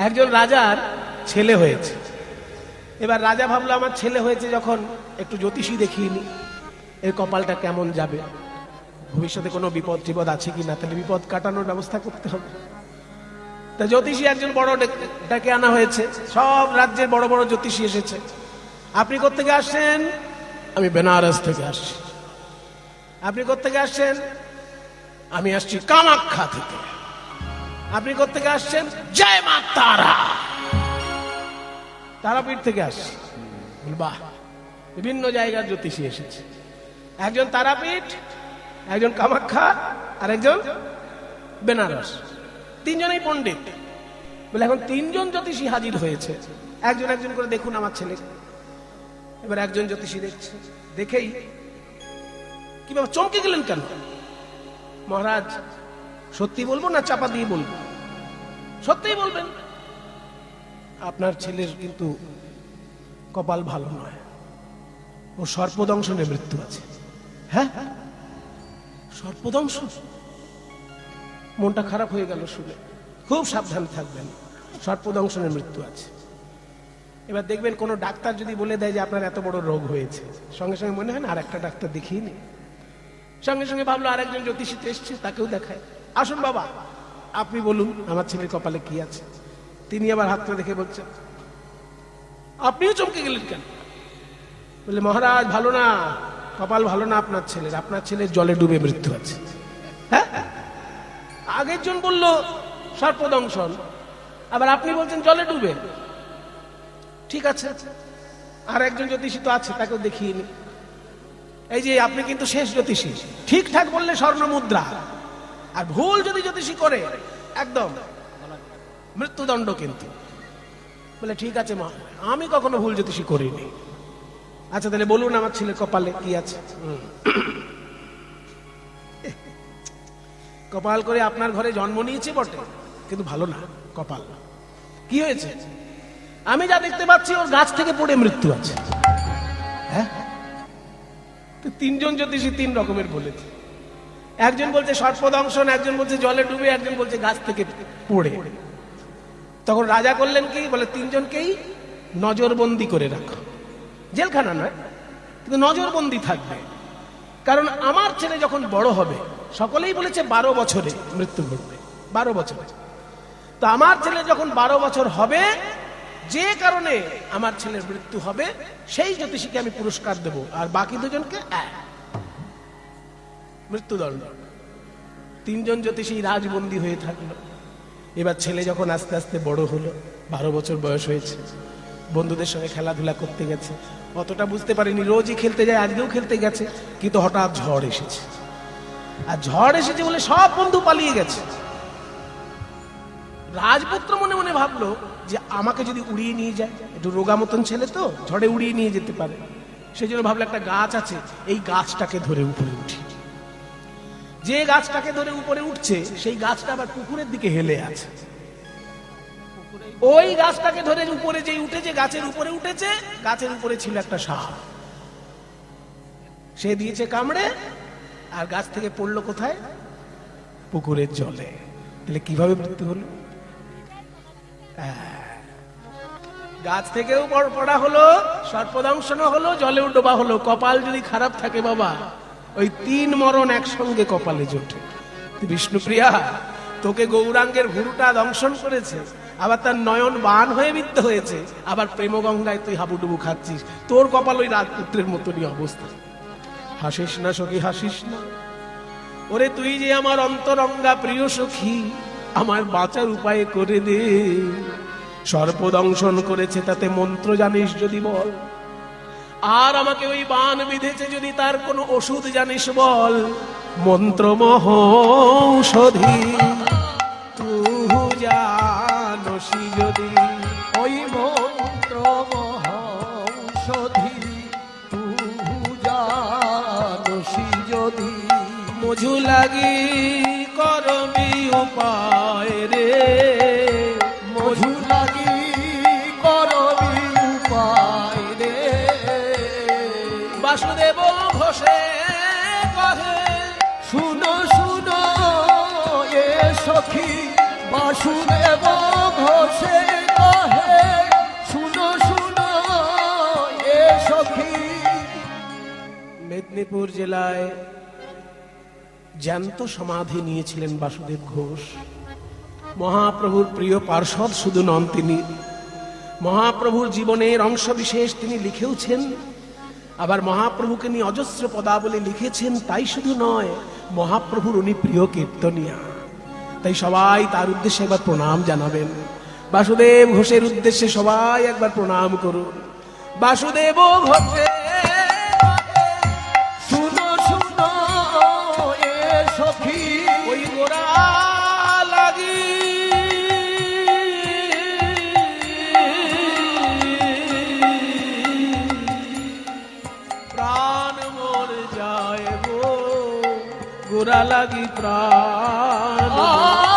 একজন রাজার ছেলে হয়েছে। এবার রাজা ভাবলো, আমার ছেলে হয়েছে যখন একটু জ্যোতিষী দেখিয়ে নি, এর কপালটা কেমন যাবে? ভবিষ্যতে কোনো বিপদ টিপদ আছে কি না? তাহলে বিপদ কাটানোর ব্যবস্থা করতে হবে। তা জ্যোতিষী একজন বড় ডেকে- আনা হয়েছে। সব রাজ্যের বড় বড় জ্যোতিষী এসেছে। আপনি কোত্থেকে আসছেন? আমি বেনারস থেকে আসছি। আপনি কোত্থেকে আসছেন? আমি আসছি কামাখ্যা থেকে। আপনি কোত্থেকে আসছেন? জয় মা তারা। তারাপীঠ থেকে আসছে। বাহ, বিভিন্ন জায়গার জ্যোতিষী এসেছে। একজন তারাপীঠ, একজন কামাখ্যা, আর একজন বেনারস। তিনজনেই পণ্ডিত। বলে, এখন তিনজন জ্যোতিষী হাজির হয়েছে। একজন একজন করে দেখুন আমার ছেলে। এবার একজন জ্যোতিষী দেখছে। দেখেই কি বাবা চমকে গেলেন কেন? মহারাজ, সত্যি বলব না চাপা দিয়ে বলব? সত্যিই বলবেন? আপনার ছেলের কিন্তু কপাল ভালো নয়। ও সর্পদংশনে মৃত্যু আছে। হ্যাঁ? সর্পদংশন মনটা খারাপ হয়ে গেল শুনে। খুব সাবধান থাকবেন। সর্পদংশনের মৃত্যু আছে। এবার দেখবেন কোনো ডাক্তার যদি বলে দেয় যে আপনার এত বড় রোগ হয়েছে। সঙ্গে সঙ্গে মনে হয় না আর একটা ডাক্তার দেখিয়ে নি। সঙ্গে সঙ্গে ভাবলো আরেকজন জ্যোতিষীতে এসছে, তাকেও দেখায়। আসুন বাবা। আপনি বলুন, আমার ছেলের কপালে কি আছে? তিনি আবার হাতটা দেখে বলছেন, আপনিও চমকে গেলেন কেন? বলে মহারাজ, ভালো না, কপাল ভালো না আপনার ছেলের আপনার ছেলের জলে ডুবে মৃত্যু আছে। হ্যাঁ? আগের জন বলল, সর্পদংশন, আবার আপনি বলছেন জলে ডুবে। ঠিক আছে, আর একজন জ্যোতিষী তো আছে, তাকেও দেখিয়ে এই যে, আপনি কিন্তু শেষ জ্যোতিষী। ঠিকঠাক বললে স্বর্ণ মুদ্রা আর ভুল যদি জ্যোতিষী করে, একদম। মৃত্যুদণ্ড কিন্তু। বলে, ঠিক আছে মা, আমি কখনো ভুল জ্যোতিষী করিনি। আচ্ছা তাহলে বলুন আমার ছেলে কপালে কি আছে? কপাল করে আপনার ঘরে জন্ম নিয়েছে বটে, কিন্তু ভালো না, কপাল। কি হয়েছে? আমি যা দেখতে পাচ্ছি, ওর গাছ থেকে পড়ে মৃত্যু আছে। হ্যাঁ? তিনজন জ্যোতিষী তিন রকমের বলেছে। একজন বলছে সর্পদংশন একজন বলছে জলে ডুবে, একজন বলছে গাছ থেকে পড়ে। তখন রাজা করলেন কি? বলে, তিনজনকেই নজরবন্দি করে রাখো। জেলখানা নয়, কিন্তু নজরবন্দি থাকবে। কারণ আমার ছেলে যখন বড় হবে, সকলেই বলেছে বারো বছরে মৃত্যু ঘটবে। বারো বছরে। তো আমার ছেলে যখন বারো বছর হবে, যে কারণে আমার ছেলের মৃত্যু হবে, সেই জ্যোতিষীকে আমি পুরস্কার দেব। আর বাকি দুজনকে এক। মৃত্যুদণ্ড। তিনজন জ্যোতিষী রাজবন্দী হয়ে থাকল। এবার ছেলে যখন আস্তে আস্তে বড় হলো, বারো বছর বয়স হয়েছে, বন্ধুদের সঙ্গে খেলাধুলা করতে গেছে। অতটা বুঝতে পারেনি, রোজই খেলতে যায়, আজকেও খেলতে গেছে, কিন্তু হঠাৎ ঝড় এসেছে। আর ঝড় এসেছে বলে সব বন্ধু পালিয়ে গেছে। রাজপুত্র মনে মনে ভাবলো যে আমাকে যদি উড়িয়ে নিয়ে যায়, একটু রোগা মতন ছেলে তো, ঝড়ে উড়িয়ে নিয়ে যেতে পারে। সেই জন্য ভাবলো একটা গাছ আছে, এই গাছটাকে ধরে উপরে উঠি। যে গাছটাকে ধরে উপরে উঠছে সেই গাছটা আবার পুকুরের দিকে হেলে আছে। ওই গাছটাকে ধরে উপরে যে উঠেছে গাছের উপরে উঠেছে গাছের উপরে ছিল একটা সাপ। সে দিয়েছে কামড়ে আর গাছ থেকে পড়ল কোথায়? পুকুরের জলে। তাহলে কীভাবে মৃত্যু হলো? আহ, গাছ থেকেও পড়- হলো সর্পদংশনও হলো জলেও ডোবা হলো। কপাল যদি খারাপ থাকে বাবা ওই তিন মরণ একসঙ্গে কপালে জোটে। বিষ্ণুপ্রিয়া, তোকে গৌরাঙ্গের ভুরুটা দংশন করেছে, আবার তার নয়ন বান হয়ে মৃত্য হয়েছে, আবার প্রেমগঙ্গায় তুই হাবুডুবু খাচ্ছিস। তোর কপাল ওই রাজপুত্রের মতনই অবস্থা। হাসিস না সখী, হাসিস না। ওরে তুই যে আমার অন্তরঙ্গা প্রিয় সখী আমার বাঁচার উপায় করে দে। সর্পদংশন করেছে তাতে মন্ত্র জানিস যদি বল। আর আমাকে ওই বান বিঁধেছে যদি তার কোনো ওষুধ জানিস বল। মন্ত্রমহ ঔষধি তুহু জানসি যদি। ওই মন্ত্র মহৌষধি পূজানসি যদি। মঝু লাগি মেদিনীপুর জেলায় জ্যান্ত সমাধি নিয়েছিলেন বাসুদেব ঘোষ। মহাপ্রভুর প্রিয় পার্ষদ শুধু নন তিনি। মহাপ্রভুর জীবনের অংশ বিশেষ তিনি লিখেওছেন। আবার মহাপ্রভুকে নিয়ে অজস্র পদাবলী লিখেছেন, তাই শুধু নয়, মহাপ্রভুর উনি প্রিয় কীর্তনিয়া। তাই সবাই তার উদ্দেশ্যে একবার প্রণাম জানাবেন। বাসুদেব ঘোষের উদ্দেশ্যে সবাই একবার প্রণাম করুন। বাসুদেব ঘোষে শুনো শুনো এ সখী। ওই গোড়া লাগি। প্রাণ মোর যায় গো গোড়া লাগি প্রাণ। আমার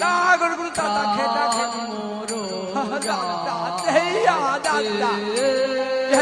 দাগর গুরু দাদা খেদা খেদা দাদা দাদা দাদা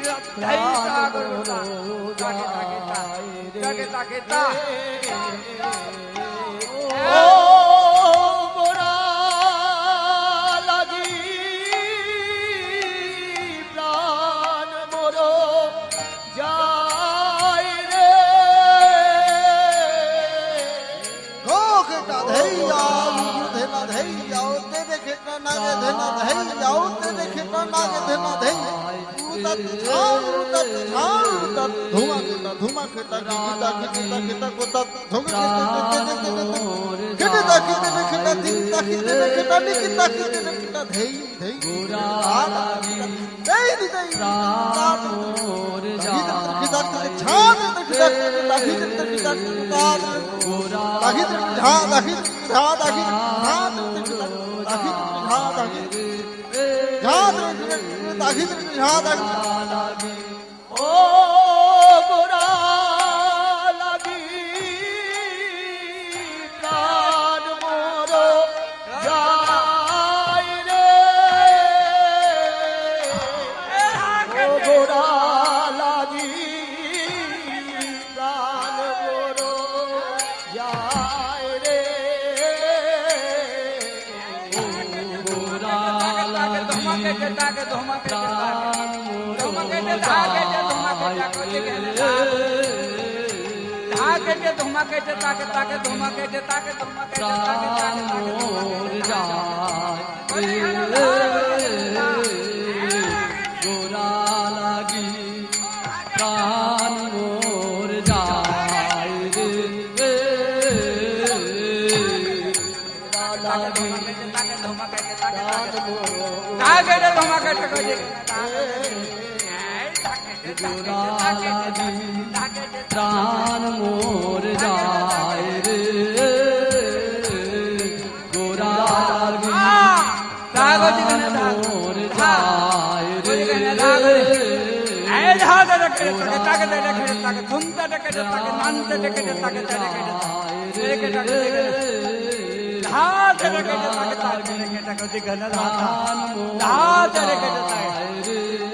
মোরো তাকে মোরা কেটা গীতা গীতা গীতা লাগি প্রাণ মোর প্রাণ মোর যায় প্রাণ মোর যায় রে গোরাগি প্রাণ মোর যায় রে ঝাড়ে রেখে তাকে তাকে धा चले के जता